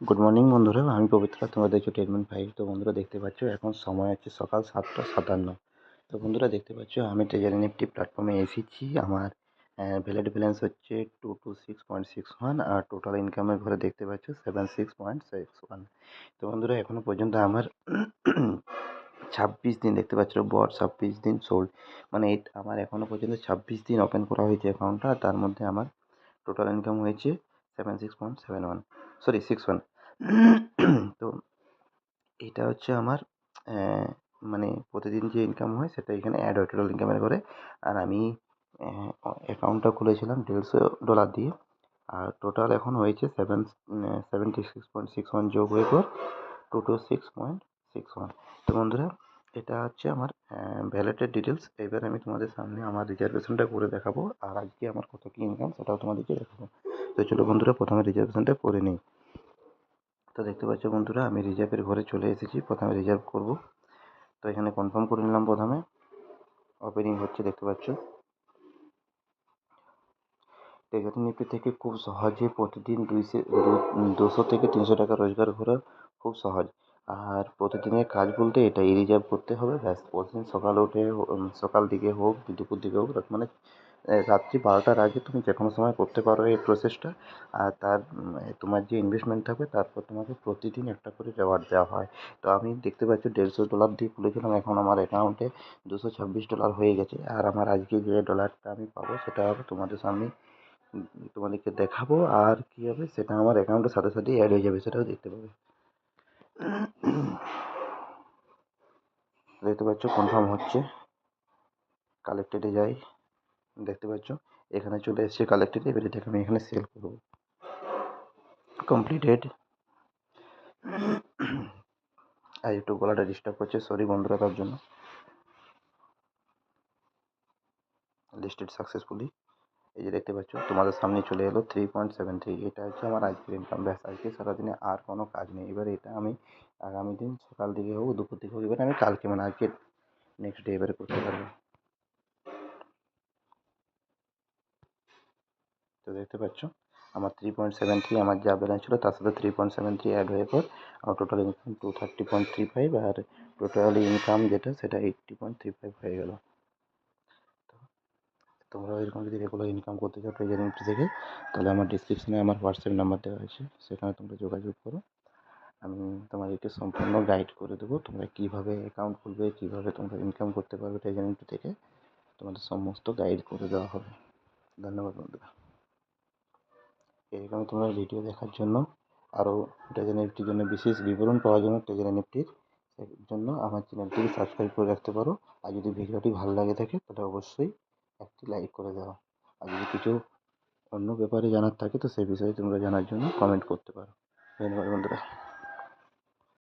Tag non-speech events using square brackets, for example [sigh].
Good morning বন্ধুরা। আমি পবিত্র, তোমরা দেখছ ট্রিটমেন্ট ফাইভ তো বন্ধুরা, দেখতে পাচ্ছ, এখন সময় আছে সকাল সাতটা সাতান্ন। তো বন্ধুরা, দেখতে পাচ্ছ, আমি ট্রেজারি নিফটি প্ল্যাটফর্মে এসেছি। আমার ভ্যালিড ব্যালেন্স হচ্ছে two two six point six one আর টোটাল ইনকামের ঘরে দেখতে পাচ্ছ seven six point six one তো বন্ধুরা এখনও পর্যন্ত আমার ছাব্বিশ দিন, দেখতে পাচ্ছ, বর ছাব্বিশ দিন সোল্ড মানে আমার এখনও পর্যন্ত ছাব্বিশ দিন ওপেন করা হয়েছে অ্যাকাউন্টটা তার মধ্যে আমার টোটাল ইনকাম হয়েছে seven six point seven one sorry six one তো এটা হচ্ছে আমার মানে প্রতিদিন যে ইনকাম হয় সেটা এখানে অ্যাড হয় টোটাল ইনকামের করে। আর আমি অ্যাকাউন্টটা খুলেছিলাম দেড়শো ডলার দিয়ে। আর টোটাল এখন হয়েছে seven seventy six point six one যোগ হয়ে পর two two six point six one তো বন্ধুরা এটা হচ্ছে আমার ভ্যালেটের ডিটেলস এবার আমি তোমাদের সামনে আমার রিজার্ভেশনটা করে দেখাবো। আর আজকে আমার কত কী ইনকাম সেটাও তোমাদেরকে দেখাবো। তো চলো বন্ধুরা, প্রথমে রিজার্ভেশনটা করে নিই। তো দেখতে পাচ্ছ বন্ধুরা, আমি রিজার্ভের ঘরে চলে এসেছি। প্রথমে রিজার্ভ করব। তো এখানে কনফার্ম করে নিলাম প্রথমে। ওপেনিং হচ্ছে, দেখতে পাচ্ছ। টেকারি নিফটি থেকে খুব সহজে প্রতিদিন দুইশো দুশো থেকে তিনশো টাকা রোজগার করা খুব সহজ। আর প্রতিদিনের কাজ বলতে এটাই রিজার্ভ করতে হবে। ব্যাস, প্রতিদিন সকালে উঠে সকাল দিকে হোক, দুপুর দিকে হোক মানে রাত্রি বারোটার আগে তুমি যে কোনো সময় করতে পারো এই প্রসেসটা আর তার তোমার যে ইনভেস্টমেন্ট থাকবে, তারপর তোমাকে প্রতিদিন একটা করে রেওয়ার্ড দেওয়া হয়। তো আমি দেখতে পাচ্ছি দেড়শো ডলার দিয়ে খুলেছিলাম, এখন আমার অ্যাকাউন্টে দুশো ছাব্বিশ ডলার হয়ে গেছে। আর আমার আজকে যে ডলারটা আমি পাবো, সেটা হবে তোমাদের সামনে তোমাদেরকে দেখাবো। আর কী হবে, সেটা আমার অ্যাকাউন্টের সাথে সাথেই অ্যাড হয়ে যাবে, সেটাও দেখতে পাবে। [coughs] দেখতে পাচ্ছ কনফার্ম হচ্ছে। কালেক্টেডে যাই, দেখতে পাচ্ছ। এখানে চলে এসছে কালেক্টেড এবার এটাকে আমি এখানে সেল করব। কমপ্লিটেড আর একটু গলাটা ডিস্টার্ব করছে সরি বন্ধুরা তার জন্য। লিস্টেড সাকসেসফুলি এই যে দেখতে পাচ্ছ, তোমাদের সামনে চলে এলো থ্রি পয়েন্ট সেভেন থ্রি এটা হচ্ছে আমার আজকের ইনকাম ব্যাস, আজকে সারাদিনে আর কোনো কাজ নেই। এবার এটা আমি আগামী দিন সকাল দিকে হোক, দুপুর দিকে হোক, এবার আমি কালকে মানে আজকে নেক্সট ডে এবারে করতে পারব। তো দেখতে পাচ্ছ, আমার থ্রি পয়েন্ট সেভেন থ্রি আমার যা ব্যালেন্স ছিল তার সাথে three point seven three add হয়ে পর আমার total income two thirty point three five আর টোটাল ইনকাম যেটা সেটা এইটটি পয়েন্ট থ্রি ফাইভ হয়ে গেল। তোমরা এরকম যদি রেগুলার ইনকাম করতে চাও ট্রেজার নিফটি থেকে, তাহলে আমার ডিসক্রিপশানে আমার হোয়াটসঅ্যাপ নাম্বার দেওয়া আছে সেখানে তোমরা যোগাযোগ করো। আমি তোমাদেরকে সম্পূর্ণ গাইড করে দেবো। তোমরা কীভাবে অ্যাকাউন্ট খুলবে, কীভাবে তোমরা ইনকাম করতে পারবে ট্রেজার নিফটি থেকে, তোমাদের সমস্ত গাইড করে দেওয়া হবে। ধন্যবাদ বন্ধুরা। এরকম তোমরা ভিডিও দেখার জন্য আরও ট্রেজার নিফটির জন্য বিশেষ বিবরণ পাওয়ার জন্য ট্রেজার নিফটির জন্য আমার চ্যানেলটিকে সাবস্ক্রাইব করে রাখতে পারো। আর যদি ভিডিওটি ভালো লাগে থাকে, তাহলে অবশ্যই একটি লাইক করে দাও। আর যদি কিছু অন্য ব্যাপারে জানার থাকে তো সেই বিষয়ে তোমরা জানার জন্য কমেন্ট করতে পারো। ধন্যবাদ বন্ধুরা।